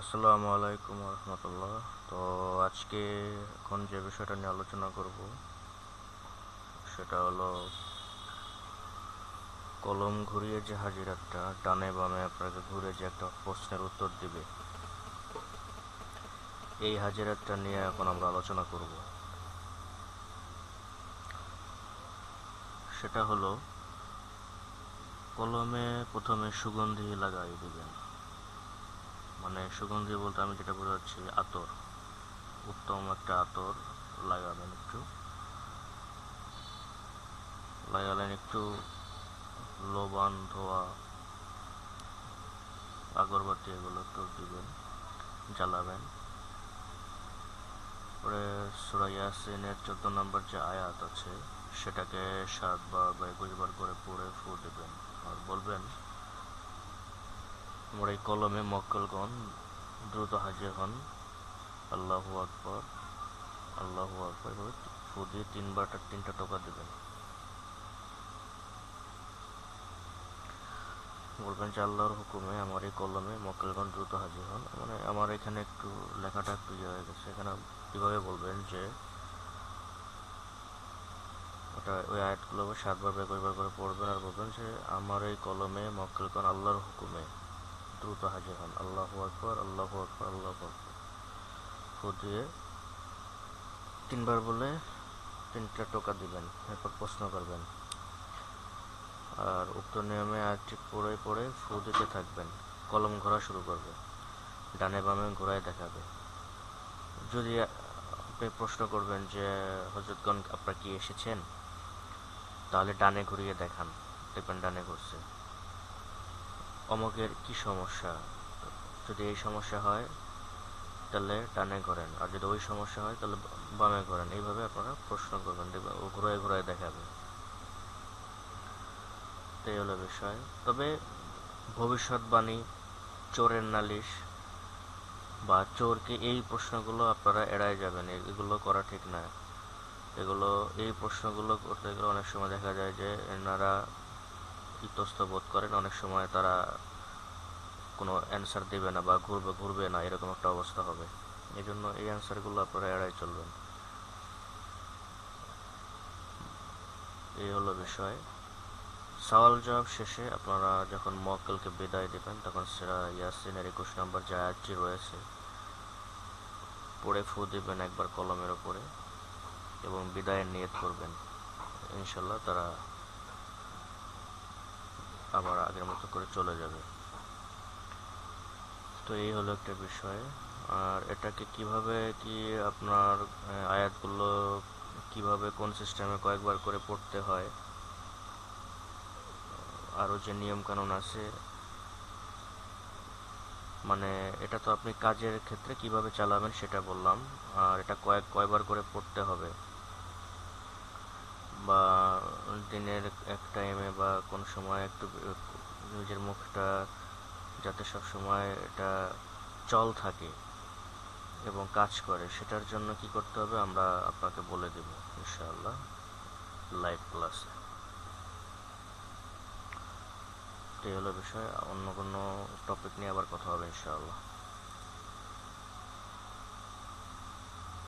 আসসালামু আলাইকুম রহমতুল্লাহ তো আজকে এখন যে বিষয়টা নিয়ে আলোচনা করব, সেটা হলো কলম ঘুরিয়ে যে হাজিরাটা ডানে বামে আপনাকে ঘুরে যে একটা প্রশ্নের উত্তর দিবে, এই হাজিরাটা নিয়ে এখন আমরা আলোচনা করব। সেটা হলো, কলমে প্রথমে সুগন্ধি লাগাই দিবেন। মানে সুগন্ধি বলতে আমি যেটা বোঝাচ্ছি, আতর। উত্তম একটা আতর লাগাবেন একটু। লাগালেন একটু লোবান ধোয়া, আগরবাতি এগুলো একটু দিবেন, জ্বালাবেন। পরে সুরা ইয়াসিনের চোদ্দ নম্বর যে আয়াত আছে, সেটাকে সাতবার বা একুশ বার করে পড়ে ফু দেবেন। আর বলবেন এই কলমে মক্কলগণ দ্রুত হাজির হন। আল্লাহু আকবর আল্লাহু আকবর এভাবে ফু দিয়ে তিনবার তিনটা টোকা দেবেন। বলবেন যে আল্লাহর হুকুমে আমার এই কলমে মক্কেলগণ দ্রুত হাজির হন। মানে আমার এখানে একটু লেখাটা একটু ইয়ে হয়ে গেছে। এখানে কীভাবে বলবেন যে, ওটা ওই আয়াতগুলো সাতবার বা একুশবার করে পড়বেন আর বলবেন যে, আমার এই কলমে মক্কেলগণ আল্লাহর হুকুমে দ্রুত হাজির হন। আল্লাহ আকবর আল্লাহ আকবর আল্লাহ আকবর। ফু দিয়ে তিনবার বলে তিনটা টোকা দিবেন, এরপর প্রশ্ন করবেন। আর উক্ত নিয়মে আয়াতটি পড়ে পড়ে ফু দিতে থাকবেন, কলম ঘোরা শুরু করবে, ডানে বামে ঘোরায় দেখাবে। যদি আপনি প্রশ্ন করবেন যে হজরতগণ আপনারা কি এসেছেন? তাহলে ডানে ঘুরিয়ে দেখান, দেখবেন ডানে ঘুরছে। অমকের কি সমস্যা? যদি এই সমস্যা হয়, তাহলে ডানে ঘোরেন। আর যদি ওই সমস্যা হয়, তাহলে বামে করেন এইভাবে আপনারা প্রশ্ন করবেন, দেখবেন ও ঘুরায় ঘুরায় দেখাবে। এই হলো বিষয়। তবে ভবিষ্যৎবাণী, চোরের নালিশ বা চোরকে এই প্রশ্নগুলো আপনারা এড়াই যাবেন। এগুলো করা ঠিক না। এগুলো, এই প্রশ্নগুলো করতে গেলে অনেক সময় দেখা যায় যে এনারা ইতস্ত বোধ করেন, অনেক সময় তারা কোনো অ্যান্সার দেবে না বা ঘুরবে ঘুরবে না, এরকম একটা অবস্থা হবে। এই জন্য এই অ্যান্সারগুলো আপনারা এড়াই চলবেন। এই হলো বিষয়। সওয়াল জবাব শেষে আপনারা যখন মক্কেলকে বিদায় দেবেন, তখন সেরা ইয়াসিনের একুশ নম্বর আয়াতটি রয়েছে, পড়ে ফু দিবেন একবার কলমের ওপরে এবং বিদায়ের নিয়ত করবেন। ইনশাল্লাহ তারা আবার আগের মতো করে চলে যাবে। তো এই হলো একটা বিষয়। আর এটাকে কীভাবে কি আপনার আয়াতগুলো কীভাবে কোন সিস্টেমে কয়েকবার করে পড়তে হয়? আরও যে নিয়মকানুন আছে। মানে এটা তো আপনি কাজের ক্ষেত্রে কীভাবে চালাবেন সেটা বললাম। আর এটা কয়েক, কয়বার করে পড়তে হবে বা দিনের এক টাইমে বা কোন সময় একটু, নিজের মুখটা যাতে সব সময় এটা চল থাকে এবং কাজ করে, সেটার জন্য কি করতে হবে আমরা আপনাকে বলে দেব, ইনশাআল্লাহ লাইভ ক্লাসে এই হলো বিষয়, অন্য কোনো টপিক নিয়ে আবার কথা হবে, ইনশাআল্লাহ।